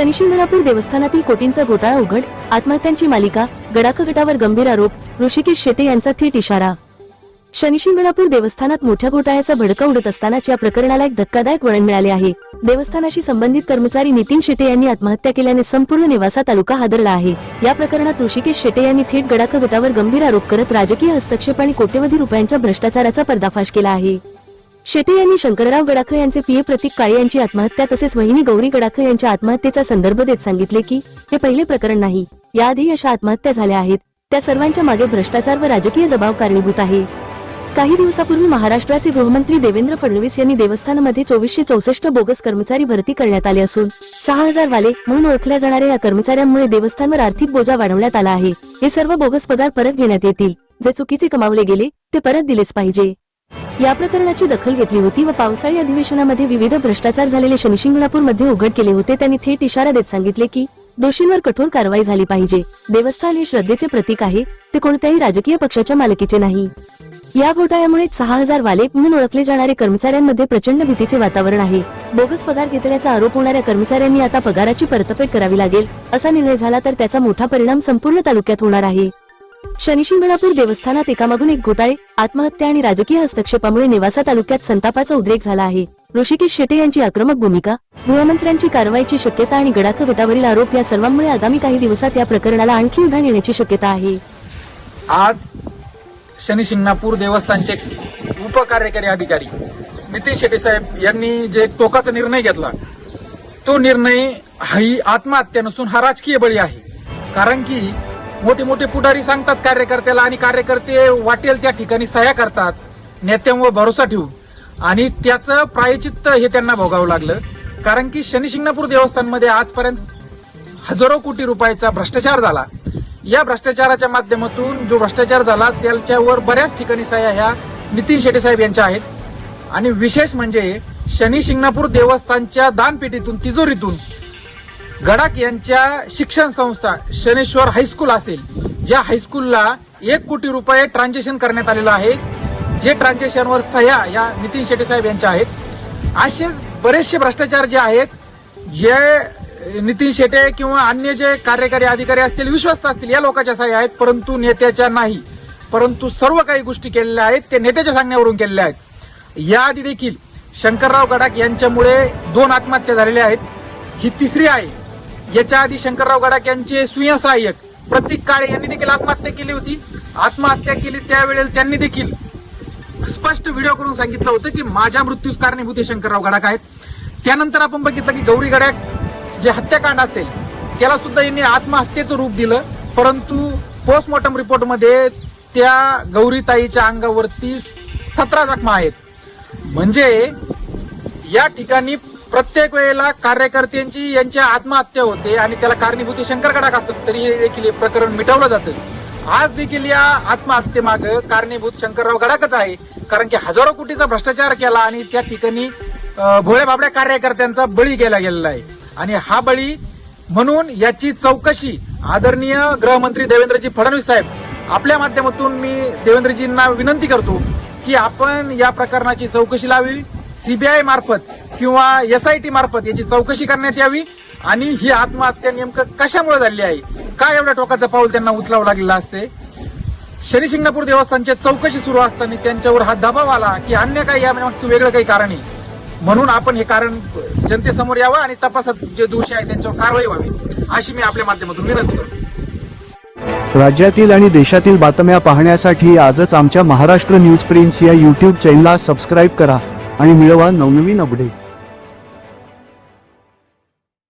शनिशिंगणापूर देवस्थानातील कोटींचा घोटाळा उघड आत्महत्यांची मालिका गडाख गटावर गंभीर आरोप ऋषिकेश शेटे यांचा थेट इशारा. शनिशिंगणापूर देवस्थानात मोठ्या घोटाळ्याचा भडका उडत असतानाच या प्रकरणाला एक धक्कादायक वळण मिळाले आहे. देवस्थानाशी संबंधित कर्मचारी नितीन शेटे यांनी आत्महत्या केल्याने संपूर्ण निवासा तालुका हादरला आहे. या प्रकरणात ऋषिकेश शेटे यांनी थेट गडाख गटावर गंभीर आरोप करत राजकीय हस्तक्षेप आणि कोट्यवधी रुपयांच्या भ्रष्टाचाराचा पर्दाफाश केला आहे. शेटे यांनी शंकरराव गडाख यांचे पीए प्रतीक काळे यांची आत्महत्या तसेच वहिनी गौरी गडाख यांच्या आत्महत्येचा संदर्भ देत सांगितले की हे पहिले प्रकरण नाही. याआधी अशा आत्महत्या झाल्या आहेत. त्या सर्वांच्या मागे भ्रष्टाचार व राजकीय दबाव कारणीभूत आहे. काही दिवसापूर्वी महाराष्ट्राचे गृहमंत्री देवेंद्र फडणवीस यांनी देवस्थानमध्ये चोवीसशे चौसष्ट बोगस कर्मचारी भरती करण्यात आले असून सहा हजार वाले म्हणून ओळखल्या जाणाऱ्या या कर्मचाऱ्यांमुळे देवस्थानवर आर्थिक बोजा वाढवण्यात आला आहे. हे सर्व बोगस पगार परत घेण्यात येतील. जे चुकीचे कमावले गेले ते परत दिलेच पाहिजे. या प्रकरणाची दखल घेतली होती व पावसाळी अधिवेशनामध्ये विविध भ्रष्टाचार झालेले शनिशिंगणापूरमध्ये उघड केले होते. त्यांनी थेट इशारा देत सांगितले की दोषींवर कठोर कारवाई झाली पाहिजे. देवस्थान हे श्रद्धेचे प्रतीक आहे. ते कोणत्याही राजकीय पक्षाच्या मालकीचे नाही. या घोटाळ्यामुळे सहा हजार वाले म्हणून ओळखले जाणारे कर्मचाऱ्यांमध्ये प्रचंड भीतीचे वातावरण आहे. बोगस पगार घेतल्याचा आरोप होणाऱ्या कर्मचाऱ्यांनी आता पगाराची परतफेड करावी लागेल असा निर्णय झाला तर त्याचा मोठा परिणाम संपूर्ण तालुक्यात होणार आहे. शनिशिंगणापूर देवस्थानात एकामागून एक घोटाळे आत्महत्या आणि राजकीय हस्तक्षेपामुळे निवासा तालुक्यात संतापाचा उद्रेक झाला आहे. ऋषिकेश शेटे यांची आक्रमक भूमिका गृहमंत्र्यांची कारवाईची शक्यता आणि गडाख गटावरील आरोप या सर्वांमुळे आगामी काही दिवसात या प्रकरणाला आणखी उधाण येण्याची शक्यता आहे. आज शनिशिंगणापूर देवस्थानचे उपकार्यकारी अधिकारी नितीन शेटे साहेब यांनी जे टोकाचा निर्णय घेतला तो निर्णय ही आत्महत्या नसून हा राजकीय बळी आहे. कारण की मोठे मोठे पुढारी सांगतात कार्यकर्त्याला आणि कार्यकर्ते वाटेल त्या ठिकाणी सह्या करतात. नेत्यांवर भरोसा ठेवून. आणि त्याचं प्रायचित्त हे त्यांना भोगावं लागलं. कारण की शनिशिंगणापूर देवस्थानमध्ये आजपर्यंत हजारो कोटी रुपयाचा भ्रष्टाचार झाला. या भ्रष्टाचाराच्या माध्यमातून जो भ्रष्टाचार झाला त्याच्यावर बऱ्याच ठिकाणी सह्या ह्या नितीन शेटे साहेब यांच्या आहेत. आणि विशेष म्हणजे शनी शिंगणापूर देवस्थानच्या दानपेटीतून तिजोरीतून गडाख यांच्या शिक्षण संस्था शनेश्वर हायस्कूल असेल ज्या हायस्कूलला एक कोटी रुपये ट्रान्झॅक्शन करण्यात आलेलं आहे. जे ट्रान्झॅक्शनवर सह्या या नितीन शेट्टी साहेब यांच्या आहेत. असे बरेचसे भ्रष्टाचार जे आहेत जे नितीन शेटे किंवा अन्य जे कार्यकारी अधिकारी असतील विश्वस्त असतील या लोकांच्या सह्या आहेत परंतु नेत्याच्या नाही. परंतु सर्व काही गोष्टी केलेल्या आहेत ते नेत्याच्या सांगण्यावरून केलेल्या आहेत. याआधी देखील शंकरराव गडाख यांच्यामुळे दोन आत्महत्या झालेल्या आहेत. ही तिसरी आहे. याच्या आधी शंकरराव गडाख यांचे सुय सहाय्यक प्रतीक काळे यांनी देखील आत्महत्या केली होती. आत्महत्या केली त्यावेळेला त्यांनी देखील स्पष्ट व्हिडिओ करून सांगितलं होतं की माझ्या मृत्यूस कारणीभूत हे शंकरराव गडाख आहेत. त्यानंतर आपण बघितलं की गौरी गडाख जे हत्याकांड असेल त्याला सुद्धा यांनी आत्महत्येचं रूप दिलं. परंतु पोस्टमॉर्टम रिपोर्टमध्ये त्या गौरीताईच्या अंगावरती सतरा जखमा आहेत. म्हणजे या ठिकाणी प्रत्येक वेळेला कार्यकर्त्यांची यांच्या आत्महत्या होते आणि त्याला कारणीभूत शंकर गडाख असतात तरी हे देखील हे प्रकरण मिटवलं जातं. आज देखील या आत्महत्येमागं कारणीभूत शंकरराव गडाकच आहे कारण की हजारो कोटीचा भ्रष्टाचार केला आणि त्या ठिकाणी अं, भोळ्या बाबड्या कार्यकर्त्यांचा बळी केला गेलेला आहे. आणि हा बळी म्हणून याची चौकशी आदरणीय गृहमंत्री देवेंद्रजी फडणवीस साहेब आपल्या माध्यमातून मी देवेंद्रजींना विनंती करतो की आपण या प्रकरणाची चौकशी लावी. सीबीआय मार्फत किंवा एस आय टी मार्फत याची चौकशी करण्यात यावी आणि ही आत्महत्या नेमकं कशामुळे झाली आहे? का एवढ्या टोकाचं पाऊल त्यांना उचलावं लागलेलं असते? शनिशिंगणापूर देवस्थानची चौकशी सुरू असताना त्यांच्यावर हा दबाव आला की अन्य काही या मागचं वेगळं काही कारण आहे. म्हणून आपण हे कारण जनतेसमोर यावं आणि तपासात जे दोषी आहेत त्यांच्यावर कारवाई व्हावी अशी मी आपल्या माध्यमातून विनंती करतो. राज्यातील आणि देशातील बातम्या पाहण्यासाठी आजच आमच्या महाराष्ट्र न्यूज प्रिन्स या यूट्यूब चॅनलला सबस्क्राईब करा आणि मिळवा नवनवीन अपडेट